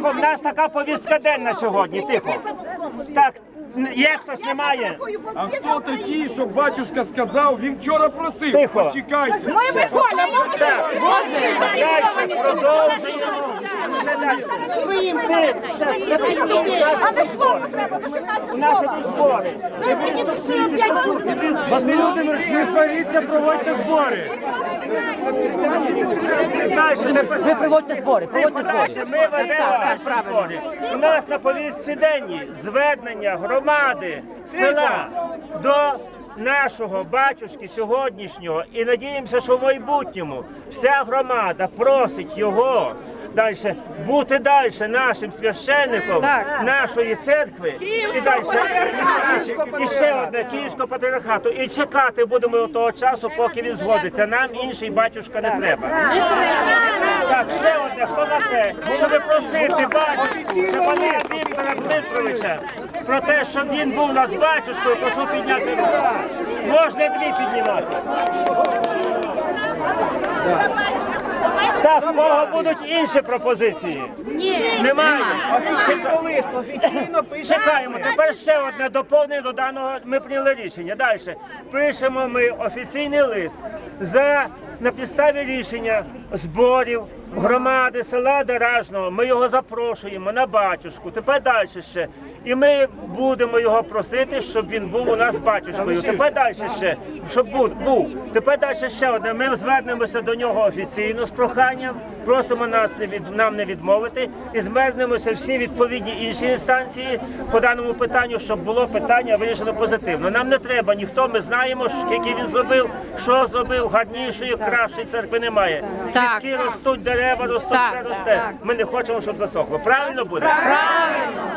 Тихо, в нас така повістка денна сьогодні. Тихо. Так, є хтось немає. А хто такий, що батюшка сказав? Він вчора просив. Тихо. Почекайте. Ми виходимо. Так, далі продовжуємо. Ще далі. Ти, ще, А не слово треба дочекатися У нас слова. тут збори. Ну, мені тут п'ять Василь Володимирович, не сваріться, проводьте збори. Ви приводьте збори, приводьте збори. Ми ведемо наші збори. У нас на повістці денні зведення громади села до нашого батюшки сьогоднішнього і надіємося, що в майбутньому вся громада просить його. Далі бути далі нашим священником нашої церкви і далі і ще одне київського патріархату. І чекати будемо до того часу, поки він згодиться. Нам інший батюшка не треба. Так, ще одне, хто за те, щоб просити батюшку Чапанія Віктора Дмитровича про те, щоб він був у нас батюшкою, прошу підняти руку. Можна дві піднімати. Так, в кого будуть інші пропозиції? Ні. Немає. Чекаємо. Тепер ще одне доповнення до даного. Ми прийняли рішення. Далі пишемо ми офіційний лист за на підставі рішення зборів громади села Деражного. Ми його запрошуємо на батюшку. Тепер далі ще. І ми будемо його просити, щоб він був у нас батюшкою. Тепер далі ще, щоб був. був. Тепер далі ще одне. Ми звернемося до нього офіційно з проханням. Просимо нас не від нам не відмовити і звернемося всі відповідні інші інстанції по даному питанню, щоб було питання вирішено позитивно. Нам не треба ніхто. Ми знаємо, скільки він зробив, що зробив. Гарнішої, кращої церкви немає. Так. Квітки ростуть, дерева ростуть, все росте. Ми не хочемо, щоб засохло. Правильно буде? Правильно.